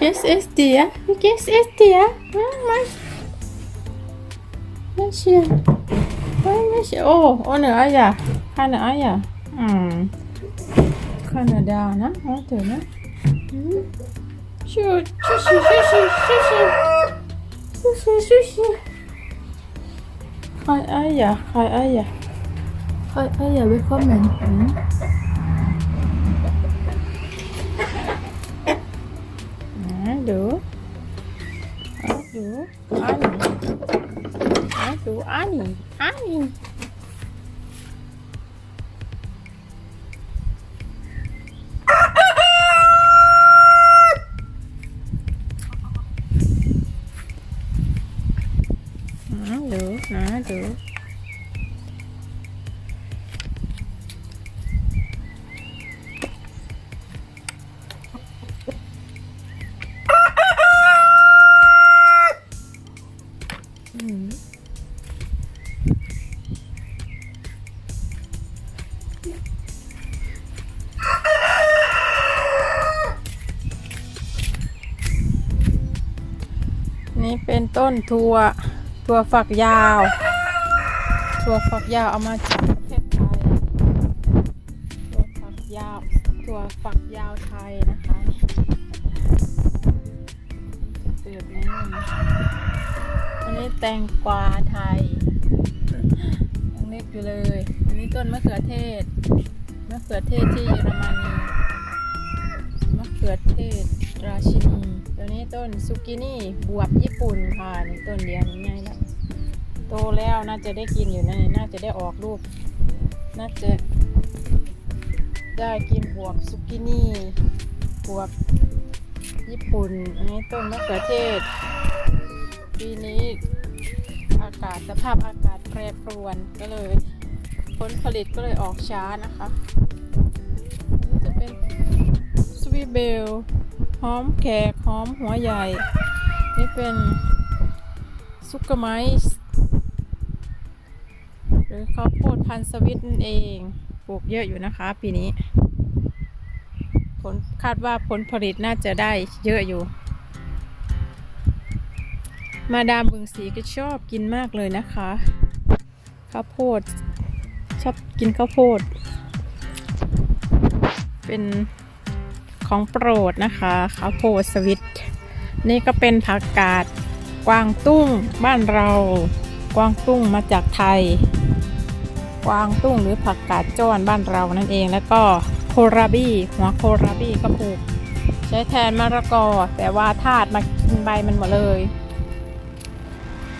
¿Qué es este, ya? ¿Qué es este, ya? ¿Qué es este, ya? ¿Qué es este? Oh, ¿dónde hay? ¿Dónde hay? Canadá, ¿no? ¿Dónde hay? Sushi, sushi, sushi, sushi. Sushi, sushi. Hi, ayah, Hi, ayah, Hi, ayah Willkommen. Hmm? Aldo, do, Annie, do. Annie, do, Hello, do. นี่เป็นต้นถั่วถั่วฝักยาวถั่วฝักยาวเอามาจากประเทศไทยถั่วฝักยาวถั่วฝักยาวไทยนะคะเตือดนี้อันนี้แตงกวาไทยยังเล็กอยู่เลย อันนี้ต้นมะเขือเทศมะเขือเทศที่เยอรมนีมะเขือเทศราชินี ตัวนี้ต้นซุกินี่บวบญี่ปุ่นค่ะนี่ต้นเดียวนี่ไงแล้วโตแล้วน่าจะได้กินอยู่นะนี่น่าจะได้ออกลูกน่าจะได้กินบวบซุกินี่บวบญี่ปุ่นอันนี้ต้นมะเขือเทศปีนี้อากาศสภาพอากาศแปรปรวนก็เลย ผลผลิตก็เลยออกช้านะคะนนี้จะเป็นสวีเบล หอมแขกหอมหัวใหญ่ นี่เป็นซุกกร์ไมซ์หรือข้าวโพดพันธุ์สวิตนั่นเอง ปลูกเยอะอยู่นะคะ ปีนี้ ผลคาดว่าผลผลิตน่าจะได้เยอะอยู่ มาดามบึงสีก็ชอบกินมากเลยนะคะ ข้าวโพด ชอบกินข้าวโพด เป็น ของโปรดนะคะข้าวโพดสวิต นี่ก็เป็นผักกาดกวางตุ้งบ้านเรา กวางตุ้งมาจากไทย กวางตุ้งหรือผักกาดจ้อนบ้านเรานั่นเอง แล้วก็โคราบี้หัวโคราบี้ก็ปลูก ใช้แทนมะละกอ แต่ว่าทาดมากินใบมันหมดเลย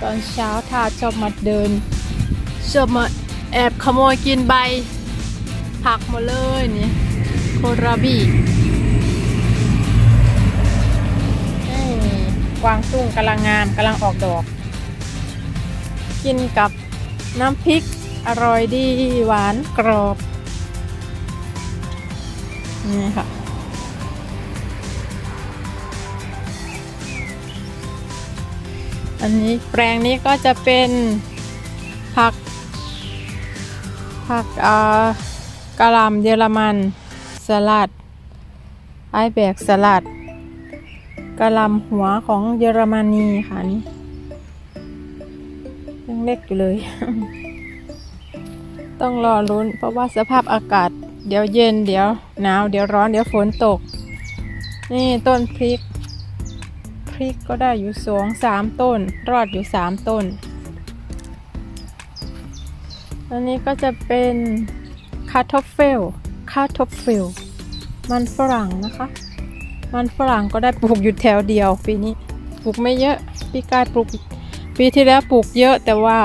ตอนเช้าทาชอบมาเดินชอบมาแอบขโมยกินใบผักหมดเลยนี่โคราบี กวางตุ้งกำลังงามกำลังออกดอก กินกับน้ำพริกอร่อยดีหวานกรอบ นี่ค่ะ อันนี้แปลงนี้ก็จะเป็นผัก ผักอ่อกะหล่ำเยอรมันสลัด ไอแบกสลัด กะลำหัวของเยอรมนีค่ะนี่ยังเล็กอยู่เลย ต้องรอลุ้นเพราะว่าสภาพอากาศ เดี๋ยวเย็นเดี๋ยวหนาว เดี๋ยวร้อนเดี๋ยวฝนตก นี่ต้นพริก พริกก็ได้อยู่สองสามต้น รอดอยู่สามต้น อันนี้ก็จะเป็นคาทอฟเฟลคาทอฟเฟลมันฝรั่งนะคะ มันฝรั่งก็ได้ปลูกอยู่แถวเดียว ปีนี้ปลูกไม่เยอะ ปีกายปลูก ปีที่แล้วปลูกเยอะแต่ว่า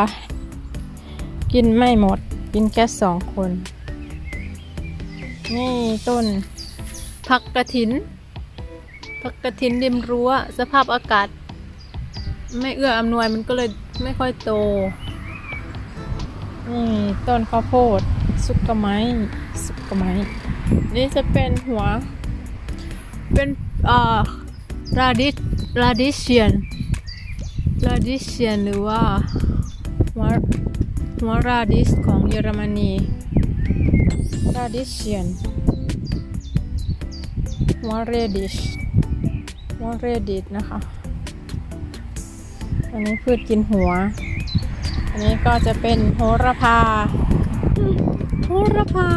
กินไม่หมด กินแค่สองคน นี่ต้นผักกระถินผักกระถินริมรั้ว สภาพอากาศ ไม่เอื้ออำนวยมันก็เลยไม่ค่อยโต นี่ต้นข้าวโพด สุกกะไม้ สุกกะไม้ นี่จะเป็นหัว เป็นอ่าราดิชราดิเชียนราดิเชียนหรือว่าหัวหัวราดิสของเยอรมนีราดิเชียนหัวเรดิชหัวเรดิชนะคะอันนี้พืชกินหัว อันนี้ก็จะเป็นโหระพา โหระพา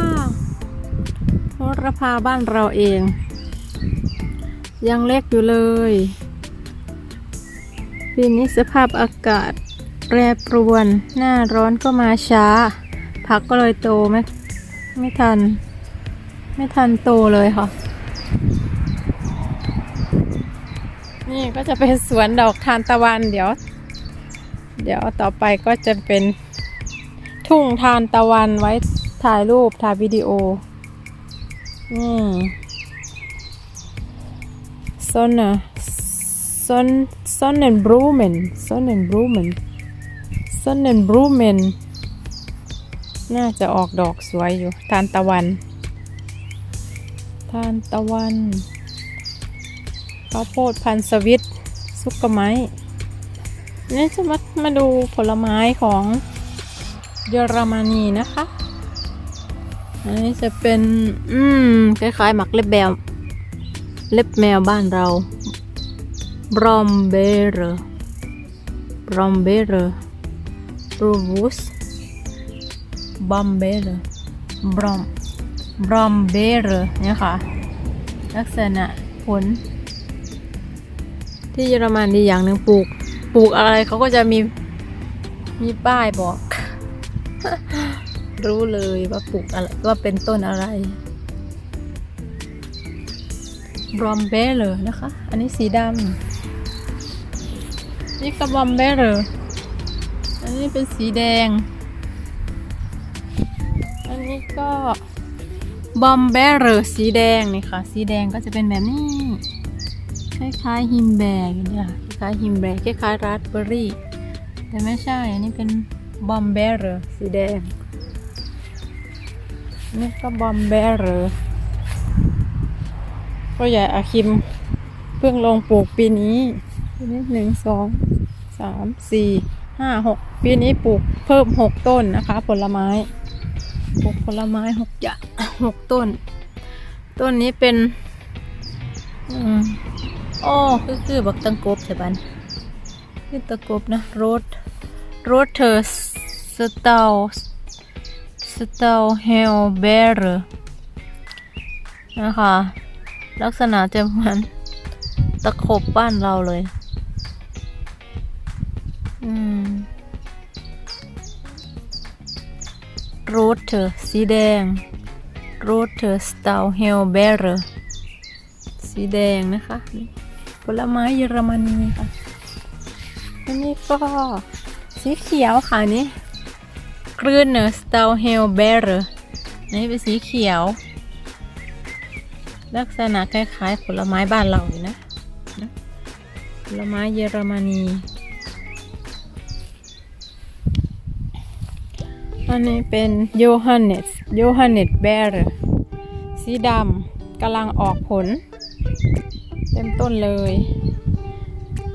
โหระพาบ้านเราเอง ยังเล็กอยู่เลย ปีนี้สภาพอากาศแปรปรวน หน้าร้อนก็มาช้า ผักก็เลยโตไม่ไม่ทัน ไม่ทันโตเลยค่ะ นี่ก็จะเป็นสวนดอกทานตะวันเดี๋ยว เดี๋ยวต่อไปก็จะเป็นทุ่งทานตะวันไว้ถ่ายรูปถ่ายวิดีโอนี่ Sonne Son Sonnenblumen Sonnenblumen Sonnenblumen น่าจะออกดอกสวยอยู่ทานตะวัน ทานตะวันข้าวโพดพันสวิตซุกกะไม้นี่จะมามาดูผลไม้ของเยอรมนีนะคะ อันนี้จะเป็น อืม คล้ายๆหมักเล็บแมว เล็บแมวบ้านเราบรอมเบเรบรอมเบเรบรูวุสบอมเบเรบรอมบรอมเบเรเนี่ยค่ะ ลักษณะผล ที่เยอรมันดีอย่างหนึ่งปลูก ปลูกอะไรเขาก็จะมี มีป้ายบอก รู้เลยว่าปลูกอะไรว่าเป็นต้นอะไร บรอมเบเลอนะคะ อันนี้สีดำนี่ก็บอมเบเลออันนี้เป็นสีแดง อันนี้ก็บอมเบเลอสีแดงนี่ค่ะ สีแดงก็จะเป็นแบบนี้ คล้ายๆฮิมแบร์เนี่ยคล้ายฮิมแบร์คล้ายๆราสเบอร์รี่ แต่ไม่ใช่ อันนี้เป็นบอมเบเลอสีแดงนี่ก็บอมเบเลอ ก็ใหญ่อาคิมเพิ่งลงปลูกปีนี้ปีนี้หนึ่งสองสามสี่ห้าหกปีนี้ปลูกเพิ่มหกต้นนะคะ ผลไม้ปลูกผลไม้หกอย่างหกต้น ต้นนี้เป็นอืมโอ้คือคือบักตังกบใช่ปันคือตะกบนะโรดโรดเทอร์สเตลสเตลเฮลเบอร์นะคะ ลักษณะจะเหมือนตะขบบ้านเราเลย อืม รูทเธอสีแดง รูทเธอสตาลเฮลเบอร์สีแดงนะคะ ผลไม้เยอรมนีค่ะอันนี้ก็สีเขียวค่ะนี่กรีนเนอสตาลเฮลเบอร์นี่เป็นสีเขียว ลักษณะคล้ายๆผลไม้บ้านเราอยู่นะนะผลไม้เยอรมนีอันนี้เป็นโยฮันเนสโยฮันเนสเบร์สีดำกำลังออกผล เต็มต้นเลย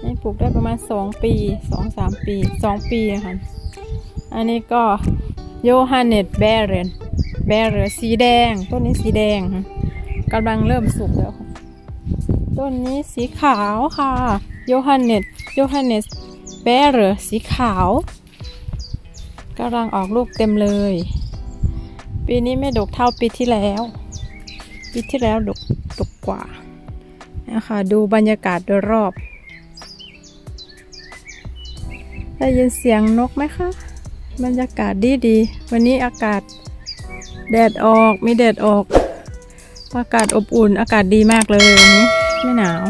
นี่ปลูกได้ประมาณ 2 ปี 2-3 ปี 2 ปีอะค่ะอันนี้ก็โยฮันเนสเบร์เบร์สีแดง ต้นนี้สีแดง กำลังเริ่มสุกแล้วค่ะ ต้นนี้สีขาวค่ะโยฮันเนสโยฮันเนสเบเรอสีขาวกำลังออกลูกเต็มเลย ปีนี้ไม่ดกเท่าปีที่แล้ว ปีที่แล้วดกดกกว่านะคะดูบรรยากาศโดยรอบ ได้ยินเสียงนกไหมคะ บรรยากาศดีดี วันนี้อากาศแดดออก มีแดดออก อากาศอบอุ่น อากาศดีมากเลยวันนี้ไม่หนาว